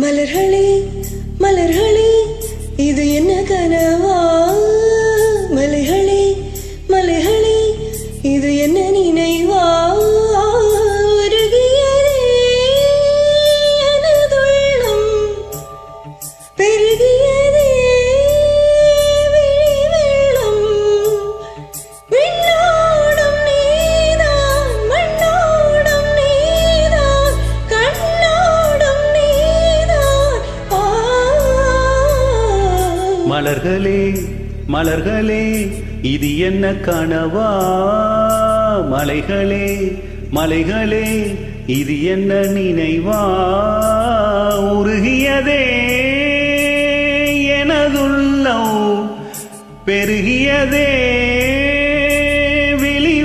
மலர்களே மலர்களே இது என்ன கனவா? மலர்களே மலர்களே இது என்ன கனவா? மலைகளே மலைகளே இது என்ன நினைவா? உருகியதே எனதுள்ளம் பெருகியதே விழி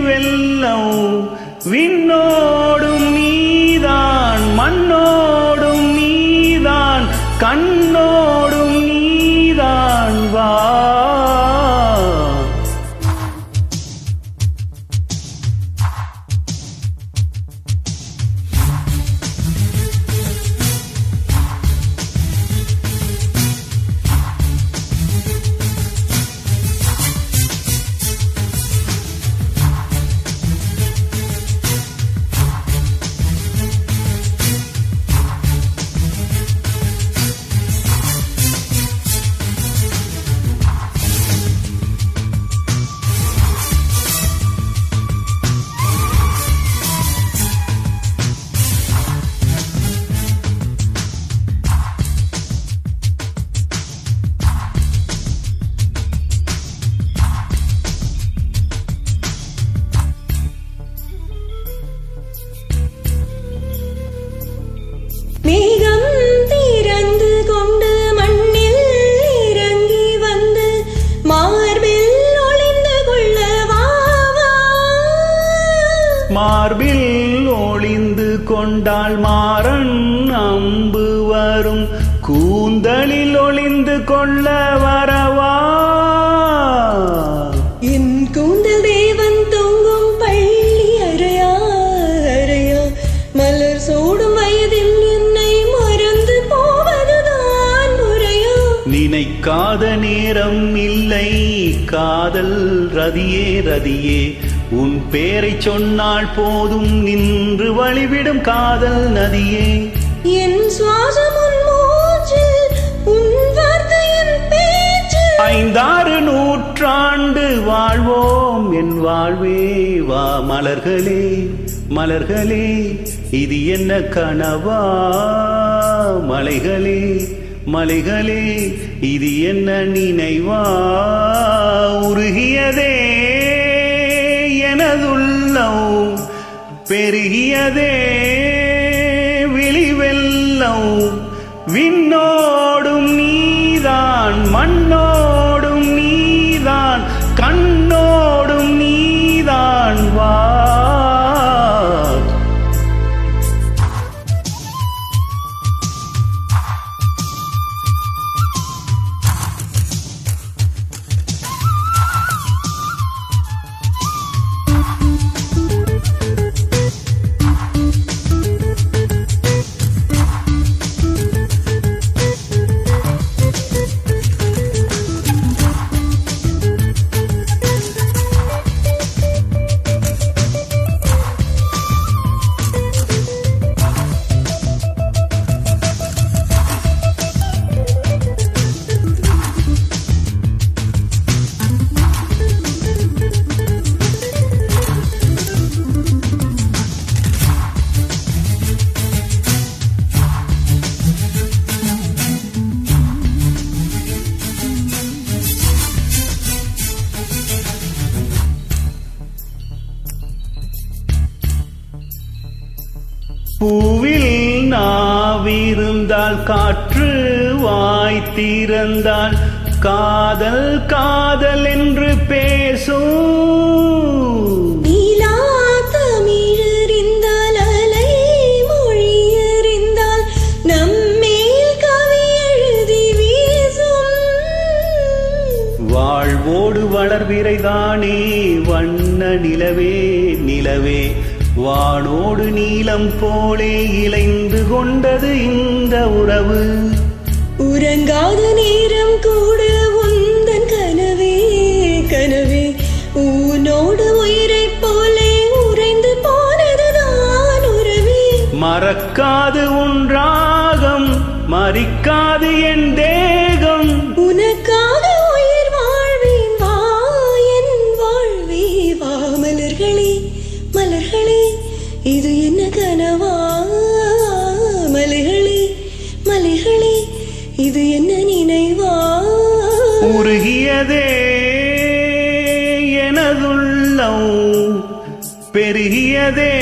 விண்ணோடும் நீதான் மண்ணோடும் நீதான் கண்ணோடும் மார்பில் ஒளிந்து கொண்டால் மாறன் அம்பு வரும். கூந்தலில் ஒளிந்து கொள்ள வரவா? என் கூந்தல் தேவன் தொங்கும் பள்ளி அறையா அறையா. மலர் சூடும் வயதில் என்னை மறந்து போவதுதான் முறையா. நினைக்காத நேரம் இல்லை காதல் ரதியே ரதியே. உன் பேரை சொன்னால் போதும் நின்று வழிவிடும் காதல் நதியே. என் சுவாசம் ஐந்தாறு நூற்றாண்டு வாழ்வோம் என் வாழ்வே. வா மலர்களே மலர்களே இது என்ன கனவா? மலைகளே மலைகளே இது என்ன நினைவா? உருகியதே. பெருகியதே விழி விண்ணோடும் நீதான் மண்ணோ பூவில் நாவிருந்தால் காற்று வாய் திறந்தால் காதல் காதல் என்று பேசும். வாழ்வோடு வளர்விரைதானே வண்ண நிலவே நிலவே வானோடு நீலம் போலே இலைந்து கொண்டது இந்த உறவு. உறங்காத நேரம் கூட உந்தன் கனவே கனவே. உன்னோடு உயிரைப் போலே உறைந்து போனதுதான் உறவே. மறக்காது உன்றாகம் மறிக்காது என் தேகம் உருகியதே எனதுள்ளம் பெருகியதே